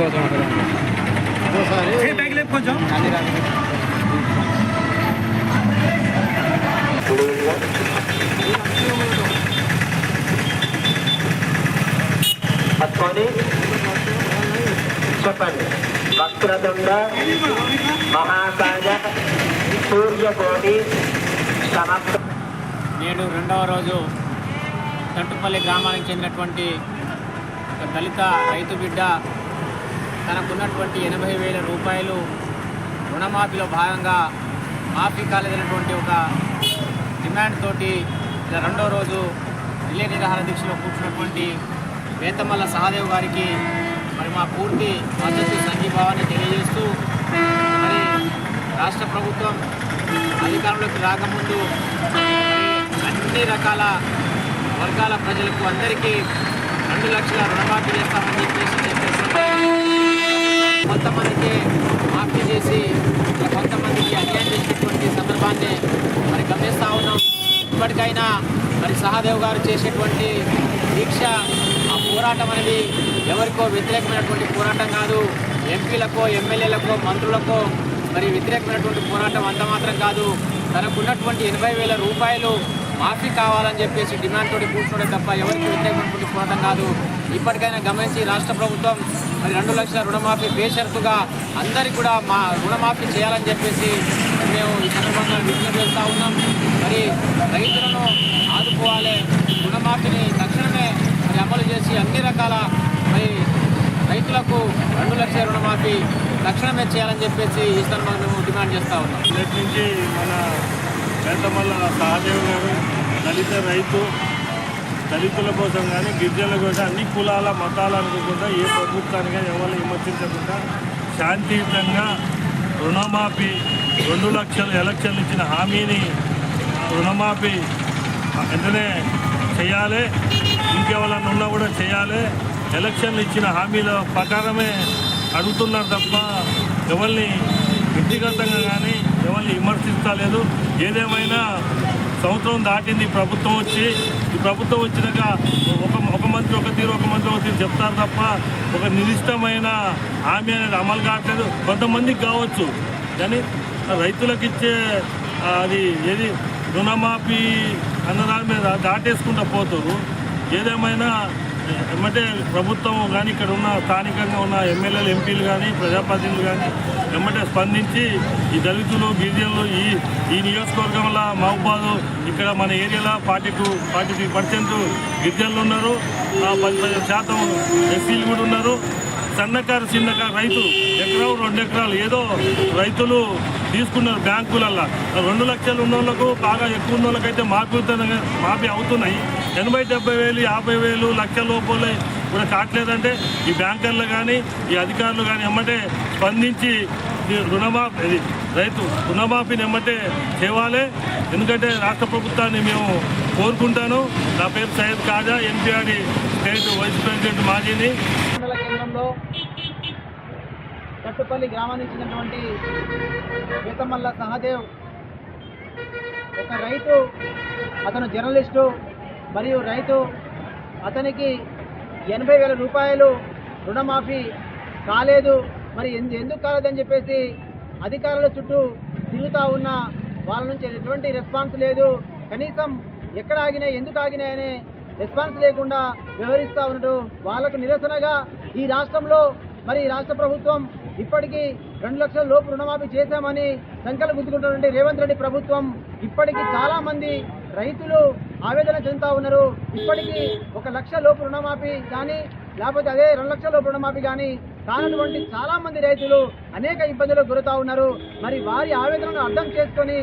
కోసం ఒకసారి కొంచెం పట్టుకొని చెప్పండి. వక్రతుండ మహాకాయ సూర్యకోటి సమస్త నేడు రెండవ రోజు తంటుపల్లి గ్రామానికి చెందినటువంటి దళిత రైతు బిడ్డ తనకున్నటువంటి ఎనభై వేల రూపాయలు రుణమాఫీలో భాగంగా మాఫీ కాలేదనేటువంటి ఒక డిమాండ్ తోటి ఇలా రెండో రోజు నిలయ నిరాహార దీక్షలో కూర్చున్నటువంటి వేతమల్ల సహదేవ్ గారికి మరి మా పూర్తి మద్దతు సంఘీభావాన్ని తెలియజేస్తూ మరి రాష్ట్ర ప్రభుత్వం అధికారంలోకి రాకముందు అన్ని రకాల వర్గాల ప్రజలకు అందరికీ రెండు లక్షల రుణమాఫీ చేస్తామని చెప్పేసి చెప్పేసి కొంతమందికి మాఫీ చేసి కొంతమందికి అన్యాయం చేసినటువంటి సందర్భాన్ని మరి గమనిస్తూ ఉన్నాం. ఇప్పటికైనా మరి సహదేవ్ గారు చేసేటువంటి దీక్ష ఆ పోరాటం అనేది ఎవరికో వ్యతిరేకమైనటువంటి పోరాటం కాదు. ఎంపీలకో ఎమ్మెల్యేలకో మంత్రులకో మరి వ్యతిరేకమైనటువంటి పోరాటం అంత మాత్రం కాదు. తనకున్నటువంటి ఎనభై వేల రూపాయలు మాఫీ కావాలని చెప్పేసి డిమాండ్ తోటి కూర్చోవడం తప్ప ఎవరికి వ్యతిరేకమైనటువంటి పోరాటం కాదు. ఇప్పటికైనా గమనించి రాష్ట్ర ప్రభుత్వం మరి రెండు లక్షల రుణమాఫీ బేషరతుగా అందరికీ కూడా మా రుణమాఫీ చేయాలని చెప్పేసి మేము ఈ సందర్భంగా విజ్ఞప్తి చేస్తూ ఉన్నాం. మరి రైతులను ఆదుకోవాలి. రుణమాఫీని తక్షణమే మరి అమలు చేసి అన్ని రకాల మరి రైతులకు రెండు లక్షల రుణమాఫీ తక్షణమే చేయాలని చెప్పేసి ఈ సందర్భంగా మేము డిమాండ్ చేస్తూ ఉన్నాం. నుంచి మన పెద్దమల్ల సహదేవ్ గారు దళిత రైతు దళితుల కోసం కానీ గిరిజనుల కోసం అన్ని కులాల మతాలు అనుకోకుండా ఏ ప్రభుత్వాన్ని కానీ ఎవరిని విమర్శించకుండా శాంతియుతంగా రుణమాఫీ రెండు లక్షలు ఎలక్షన్లు ఇచ్చిన హామీని రుణమాఫీ వెంటనే చేయాలి. ఇంకెవరన్నా ఉన్నా కూడా చేయాలి. ఎలక్షన్లు ఇచ్చిన హామీల ప్రకారమే అడుగుతున్నారు తప్ప ఎవరిని వ్యక్తిగతంగా కానీ ఎవరిని విమర్శించలేదు. ఏదేమైనా సంవత్సరం దాటింది ప్రభుత్వం వచ్చి ప్రభుత్వం వచ్చినాక ఒక ఒక మంత్రి ఒక తీరు ఒక మంత్రి ఒక తీరు చెప్తారు తప్ప ఒక నిర్దిష్టమైన హామీ అనేది అమలు కావట్లేదు. కొంతమందికి కావచ్చు. కానీ రైతులకు ఇచ్చే అది ఏది రుణమాఫీ అన్నదాని మీద దాటేసుకుంటూ పోతారు ఏదేమైనా ఏమంటే ప్రభుత్వం కానీ ఇక్కడ ఉన్న స్థానికంగా ఉన్న ఎమ్మెల్యేలు ఎంపీలు కానీ ప్రజాప్రతినిధులు కానీ వెంబడే స్పందించి ఈ దళితులు గిరిజనులు ఈ ఈ నియోజకవర్గంలో మహబాదు ఇక్కడ మన ఏరియాలో forty two forty three percent గిరిజనులు ఉన్నారు. పది పది శాతం ఎస్సీలు కూడా ఉన్నారు. సన్నకారు చిన్నకారు రైతు ఎకరావు రెండు ఎకరాలు ఏదో రైతులు తీసుకున్నారు బ్యాంకులల్లో. రెండు లక్షలు ఉన్న వాళ్ళకు బాగా ఎక్కువ ఉన్న వాళ్ళకైతే మాఫీ మాఫీ అవుతున్నాయి. ఎనభై డెబ్బై వేలు యాభై వేలు లక్ష లోపలే కూడా కావట్లేదంటే ఈ బ్యాంకర్లు కానీ ఈ అధికారులు కానీ ఎమ్మటే స్పందించి రుణమాఫీ రైతు రుణమాఫీని ఎమ్మటే చేయాలి ఎందుకంటే రాష్ట్ర ప్రభుత్వాన్ని మేము కోరుకుంటాను. నా పేరు Syed Khaja MPRD state vice president మాజీని. కేంద్రంలో కట్టుపల్లి గ్రామానికి చెందినటువంటి వేతమల్ల సహదేవ్ ఒక రైతు అతను జర్నలిస్టు మరియు రైతు. అతనికి ఎనభై వేల రూపాయలు రుణమాఫీ కాలేదు. మరి ఎందు ఎందుకు కాలేదని చెప్పేసి అధికారుల చుట్టూ తిరుగుతూ ఉన్న వాళ్ళ నుంచి ఎటువంటి రెస్పాన్స్ లేదు. కనీసం ఎక్కడ ఆగినాయి ఎందుకు ఆగినాయి అనే రెస్పాన్స్ లేకుండా వ్యవహరిస్తూ ఉన్నారు వాళ్ళకు నిరసనగా ఈ రాష్ట్రంలో మరి రాష్ట్ర ప్రభుత్వం ఇప్పటికీ రెండు లక్షల లోపు రుణమాఫీ చేశామని సంఖ్యలు గుర్తుకుంటున్నటువంటి రేవంత్ రెడ్డి ప్రభుత్వం ఇప్పటికీ చాలా మంది రైతులు ఆవేదన చెందుతా ఉన్నారు. ఇప్పటికీ ఒక లక్ష లోపు రుణమాఫీ కానీ లేకపోతే అదే రెండు లక్షల రుణమాఫీ కానీ కానటువంటి చాలా మంది రైతులు అనేక ఇబ్బందులకు గురవుతా ఉన్నారు. మరి వారి ఆవేదనను అర్థం చేసుకొని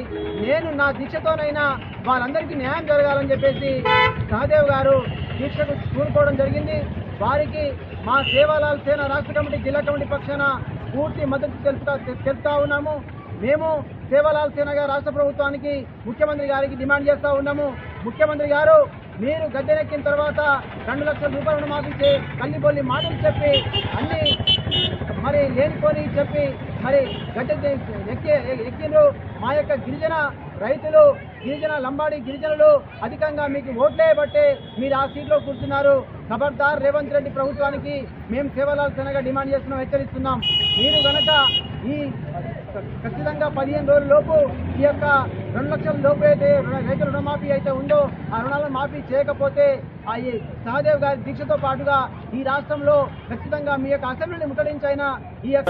నేను నా దీక్షతోనైనా వారందరికీ న్యాయం జరగాలని చెప్పేసి సహదేవ్ గారు దీక్షకు కూరుకోవడం జరిగింది. వారికి మా సేవాలాల్ సేన రాష్ట్ర కమిటీ జిల్లా కమిటీ పక్షాన పూర్తి మద్దతు తెలుపుతా తెలుపుతా ఉన్నాము. మేము సేవాలాల్ సేనగా రాష్ట్ర ప్రభుత్వానికి ముఖ్యమంత్రి గారికి డిమాండ్ చేస్తా ఉన్నాము. ముఖ్యమంత్రి గారు మీరు గద్దెనెక్కిన తర్వాత రెండు లక్షల రూపాయలను మాపించి చే కల్లిబొల్లి మాటలు చెప్పి అన్ని మరి లేనిపోని చెప్పి మరి గడ్డె ఎక్కి ఎక్కిండ్రు. మా యొక్క గిరిజన రైతులు గిరిజన లంబాడి గిరిజనులు అధికంగా మీకు ఓట్లే బట్టే మీరు ఆ సీట్లో కూర్చున్నారు. ఖబర్దార్ రేవంత్ రెడ్డి ప్రభుత్వానికి మేము సేవలాల్సినగా డిమాండ్ చేస్తున్నాం హెచ్చరిస్తున్నాం. మీరు కనుక ఈ ఖచ్చితంగా పదిహేను రోజుల లోపు ఈ యొక్క రెండు లక్షల లోపు అయితే రైతు రుణమాఫీ అయితే ఉందో ఆ రుణాలను మాఫీ చేయకపోతే ఆ సహదేవ్ గారి దీక్షతో పాటుగా ఈ రాష్ట్రంలో ఖచ్చితంగా మీ యొక్క అసెంబ్లీని ముట్టడించైనా ఈ యొక్క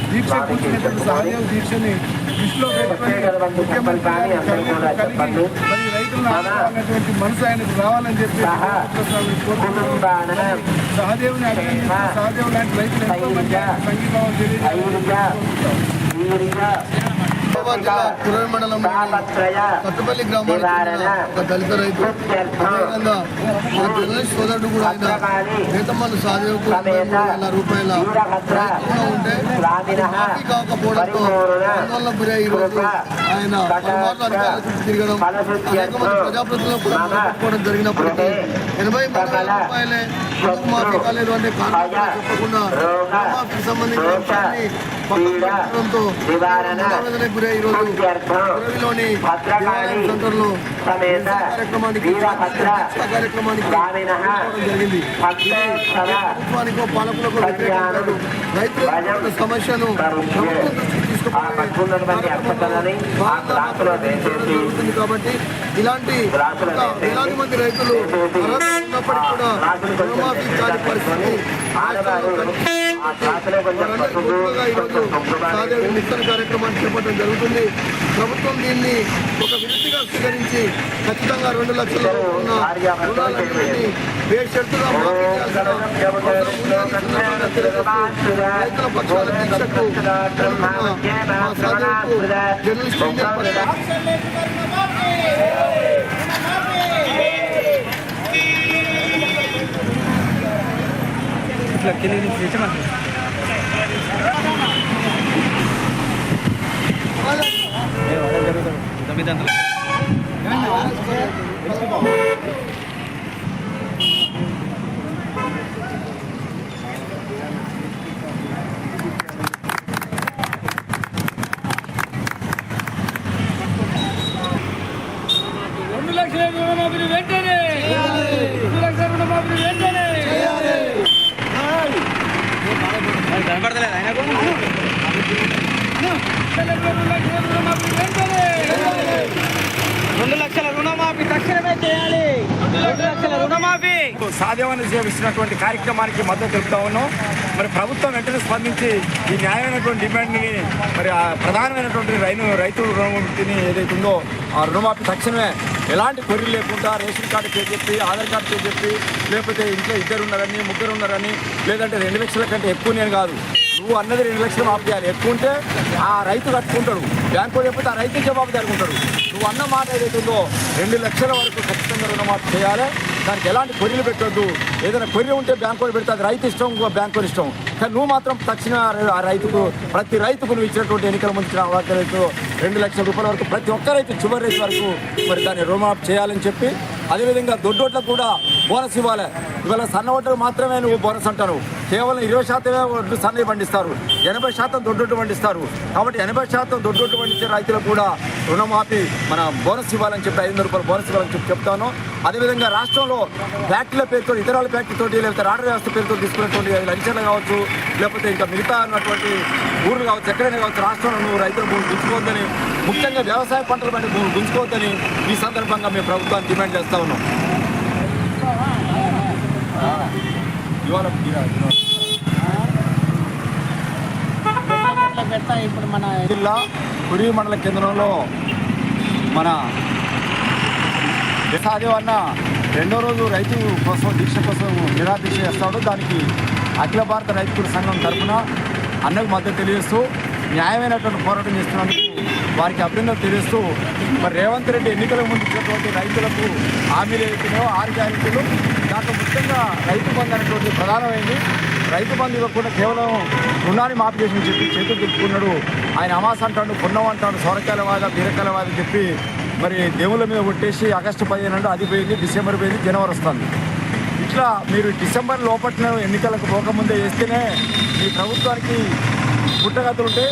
దీక్ష కూర్చున్నటువంటి సహదేవ్ దీక్షని దృష్టిలో పెట్టుకొని మరి రైతులను ఆదుకోవాలనేటువంటి మనసు ఆయనకు రావాలని చెప్పి సహదేవుని అభినందిస్తూ సహదేవ్ లాంటి రైతులు ఎంతో మంది సంఘీభావం తెలియజేస్తున్నారు. హైదరాబాద్ జిల్లా కురవి మండలం కొత్తపల్లి గ్రామానికి ఒక దళిత రైతు. అదేవిధంగా మా జర్నలిస్ట్ సోదరుడు కూడా ఆయన వేల రూపాయల ఉంటే మాఫీ కాకపోవడంతో ఆందోళన గురై ఈరోజు ఆయన పలుమార్లు తిరగడం అనేక మంది ప్రజాప్రతినిధులను కూడా పెట్టుకోవడం జరిగినప్పటికీ ఎనభై మూడు వేల రూపాయలే మాఫీ కాలేదు అంటే చెప్పకుండా సంబంధించిన పెట్టడంతో గురై ఈరోజు సెంటర్లో కార్యక్రమానికి కార్యక్రమానికి జరిగింది. ప్రభుత్వానికో పాలకులకు రైతుల సమస్యను ప్రభుత్వం దృష్టికి ఆ ఆ గ్లాసులో వేసేసి కాబట్టి ఇలాంటి వేలాది మంది రైతులు ఉన్నప్పటికీ కూడా రుణమాఫీ కాని పరిస్థితి ఆ ఈరోజు సాదేవి కార్యక్రమాన్ని చేపట్టడం జరుగుతుంది ప్రభుత్వం దీన్ని ఒక స్వీకరించి ఖచ్చితంగా రెండు లక్షల ఉన్న రుణాలన్నింటినీ బేషరతుగా మాఫీ రైతుల పక్షాల దీక్షకు మా జర్నలిస్ట్ రెండు లక్షల రుణమాఫీని వెంటనే రెండు లక్షల రుణమాఫీ తక్షణమే చేయాలి. రెండు లక్షల రుణమాఫీ. సాధ్యమని చేస్తున్నటువంటి కార్యక్రమానికి మద్దతు తెలుపుతా ఉన్నాం. మరి ప్రభుత్వం వెంటనే స్పందించి ఈ న్యాయమైనటువంటి డిమాండ్ని మరి ఆ ప్రధానమైనటువంటి రైతు రైతు రుణముక్తిని ఏదైతే ఉందో ఆ రుణమాఫీ తక్షణమే ఎలాంటి కొరి లేకుండా రేషన్ కార్డు చేసి ఆధార్ కార్డు చేసి లేకపోతే ఇంట్లో ఇద్దరు ఉన్నారని ముగ్గురు ఉన్నారని లేదంటే రెండు లక్షల కంటే ఎక్కువ నేను కాదు. నువ్వు అన్నది రెండు లక్షలు మాఫ్ చేయాలి. ఎక్కువ ఉంటే ఆ రైతు కట్టుకుంటాడు. బ్యాంకు లేకపోతే ఆ రైతు జవాబు జరుగుతాడు నువ్వు అన్న మాట ఏదైతే ఉందో రెండు లక్షల వరకు ఖచ్చితంగా రుణమాఫీ చేయాలి. దానికి ఎలాంటి కొర్రీలు పెట్టొద్దు. ఏదైనా కొర్రీ ఉంటే బ్యాంకులు పెడితే అది రైతు ఇష్టం ఇంకో ఇష్టం. కానీ నువ్వు మాత్రం తక్షణ ఆ రైతుకు ప్రతి రైతుకు నువ్వు ఇచ్చినటువంటి ఎన్నికల ముందు ఇచ్చిన రెండు లక్షల రూపాయల వరకు ప్రతి ఒక్క రైతు చివరి రైతు వరకు మరి దాన్ని రుణమాఫీ చేయాలని చెప్పి అదేవిధంగా దొడ్డోట్లకు కూడా బోనస్ ఇవ్వాలి. ఇవాళ సన్న ఓట్లకు మాత్రమే నువ్వు బోనస్ అంటారు కేవలం ఇరవై శాతమే వడ్లు సన్నవి పండిస్తారు. ఎనభై శాతం దొడ్డొట్టు పండిస్తారు. కాబట్టి ఎనభై శాతం దొడ్డొట్టు పండించే రైతులకు కూడా రుణమాఫీ మన బోనస్ ఇవ్వాలని చెప్పి ఐదు వందల రూపాయలు బోనస్ ఇవ్వాలని చెప్పి చెప్తాను. అదేవిధంగా రాష్ట్రంలో ఫ్యాక్టరీల పేరుతో ఇతరాల ఫ్యాక్టరీతో లేకపోతే రాడర్ వ్యవస్థ పేరుతో తీసుకున్నటువంటి లంచర్లు కావచ్చు లేకపోతే ఇంకా మిగతా ఉన్నటువంటి ఊర్లు కావచ్చు ఎక్కడైనా కావచ్చు రాష్ట్రంలో నువ్వు రైతుల భూమి గుంజుకోవద్దని ముఖ్యంగా వ్యవసాయ పంటలు పంట భూమి గుంజుకోవద్దని ఈ సందర్భంగా మేము ప్రభుత్వాన్ని డిమాండ్ చేస్తా ఉన్నాం ఇవాళ పెడతా ఇప్పుడు మన జిల్లా కుడి మండల కేంద్రంలో మన దేశాదేవన్న అన్న రెండో రోజు రైతు కోసం దీక్ష కోసం నిరాదీక్ష చేస్తాడు. దానికి అఖిల భారత రైతుల సంఘం తరఫున అన్నకు మద్దతు తెలియజేస్తూ న్యాయమైనటువంటి పోరాటం చేస్తున్నందుకు వారికి అభినందనలు తెలియజేస్తూ మరి రేవంత్ రెడ్డి ఎన్నికల ముందు ఇచ్చినటువంటి రైతులకు హామీలు ఏవైతున్నాయో ఆరు గ్యారెంటీలు దాంట్లో ముఖ్యంగా రైతు బంధు అనేటువంటి ప్రధానమైంది. రైతు బంధు ఇవ్వకుండా కేవలం రుణాన్ని మాఫీ చేసి చెప్పి చేతులు తిప్పుకున్నాడు. ఆయన అమాస అంటాడు పుణ్యం అంటాడు సొరకాయల వాద బీరకాయల వాద చెప్పి మరి దేవుళ్ళ మీద కొట్టేసి ఆగస్టు పదిహేను అంటే అది పోయింది డిసెంబర్ పోయింది జనవరి వస్తుంది. ఇట్లా మీరు డిసెంబర్ లోపట్ల ఎన్నికలకు పోకముందే చేస్తేనే మీ ప్రభుత్వానికి పుట్టగతులు ఉంటే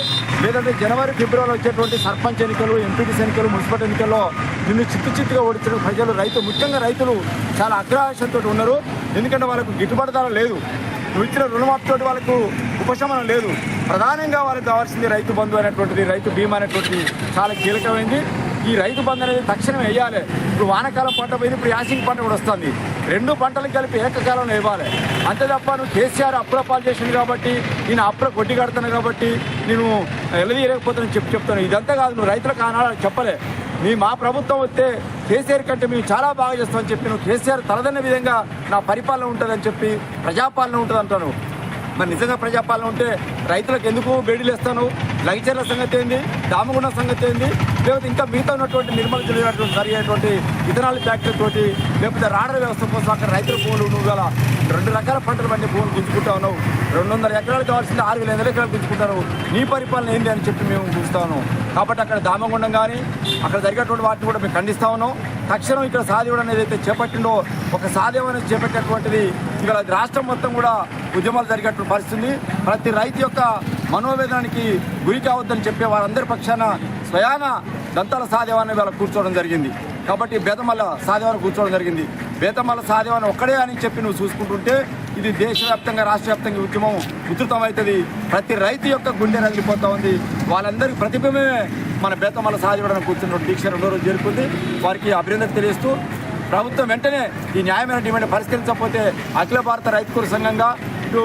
లేదంటే జనవరి ఫిబ్రవరిలో వచ్చేటువంటి సర్పంచ్ ఎన్నికలు ఎంపీటీసీ ఎన్నికలు మున్సిపల్ ఎన్నికల్లో నిన్ను చిత్తు చిత్తుగా ఓడించడం ప్రజలు రైతు ముఖ్యంగా రైతులు చాలా అగ్రహాసంతో ఉన్నారు. ఎందుకంటే వాళ్ళకు గిట్టుబాటు ధర లేదు. నువ్వు ఇచ్చిన రుణమాఫీతో వాళ్ళకు ఉపశమనం లేదు. ప్రధానంగా వాళ్ళకి కావాల్సింది రైతు బంధు అనేటువంటిది రైతు బీమా అనేటువంటిది చాలా కీలకమైంది. ఈ రైతు బంధు అనేది తక్షణం వేయాలి. ఇప్పుడు వానాకాలం పంట పోయింది ఇప్పుడు యాసింగ్ పంట కూడా వస్తుంది. రెండు పంటలు కలిపి ఏకకాలంలో ఇవ్వాలి అంతే తప్ప నువ్వు కేసీఆర్ అప్పుల పాలు చేసింది కాబట్టి నేను అప్పుల కొట్టి కడుతున్నాను కాబట్టి నేను ఎలదీయలేకపోతున్నాను చెప్పి చెప్తాను. ఇదంతా కాదు నువ్వు రైతులకు ఆనాడు చెప్పలే. మీ మా ప్రభుత్వం వస్తే కేసీఆర్ కంటే మేము చాలా బాగా చేస్తామని చెప్పి నువ్వు కేసీఆర్ తలదన్న విధంగా నా పరిపాలన ఉంటుందని చెప్పి ప్రజాపాలన ఉంటుంది అంటాను మరి నిజంగా ప్రజాపాలన ఉంటే రైతులకు ఎందుకు బేడీలు ఇస్తాను లగిచర్ల సంగతి ఏంది? దామగుండ సంగతి ఏంది? లేకపోతే ఇంకా మిగతా ఉన్నటువంటి నిర్మల జరిగినటువంటి సరి అయినటువంటి ఇథనాల్ ఫ్యాక్టరీ తోటి లేకపోతే రాడర్ వ్యవస్థ కోసం అక్కడ రైతుల భూములు నువ్వు గల రెండు రకాల పంటలు పండి భూములు గుంజుకుంటా ఉన్నావు. రెండు వందల ఎకరాలు కావాల్సింది ఆరు వేల ఎనిమిది ఎకరాలు గుంజుకుంటారు. నీ పరిపాలన ఏంటి అని చెప్పి మేము చూస్తాను కాబట్టి అక్కడ దామగుండం కానీ అక్కడ జరిగేటువంటి వాటిని కూడా మేము ఖండిస్తా ఉన్నాం. తక్షణం ఇక్కడ సాధ్యం అనేది అయితే చేపట్టిండో ఒక సాధ్యం అనేది చేపట్టేటువంటిది ఇక్కడ రాష్ట్రం మొత్తం కూడా ఉద్యమాలు జరిగేటువంటి పరిస్థితి ప్రతి రైతు యొక్క మనోవేదనానికి గురి కావద్దని చెప్పే వారందరి పక్షాన స్వయాన దంతాల సాధ్యవాన్ని వాళ్ళ కూర్చోవడం జరిగింది. కాబట్టి బేతమల్ల సాధ్యవాన్ని కూర్చోవడం జరిగింది. బేతమల్ల సాధ్యవాన్ని ఒక్కడే అని చెప్పి నువ్వు చూసుకుంటుంటే ఇది దేశవ్యాప్తంగా రాష్ట్ర వ్యాప్తంగా ఉద్యమం ఉధృతమవుతుంది. ప్రతి రైతు యొక్క గుండె రగిలిపోతూ ఉంది. వాళ్ళందరికీ ప్రతిబింబమే మన బేతమల్ల సాధివడానికి కూర్చున్న దీక్ష రెండో రోజు జరుగుతుంది వారికి అభినందన తెలియస్తూ ప్రభుత్వం వెంటనే ఈ న్యాయమైన డిమాండ్ పరిష్కరించకపోతే అఖిల భారత రైతు సంఘంగా ఇటు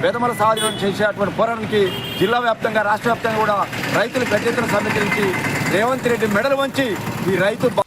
వేదమల సాధన చేసేటువంటి పోరాటానికి జిల్లా వ్యాప్తంగా రాష్ట్ర వ్యాప్తంగా కూడా రైతులు పెద్ద ఎత్తున సమీకరించి రేవంత్ రెడ్డి మెడలు వంచి ఈ రైతు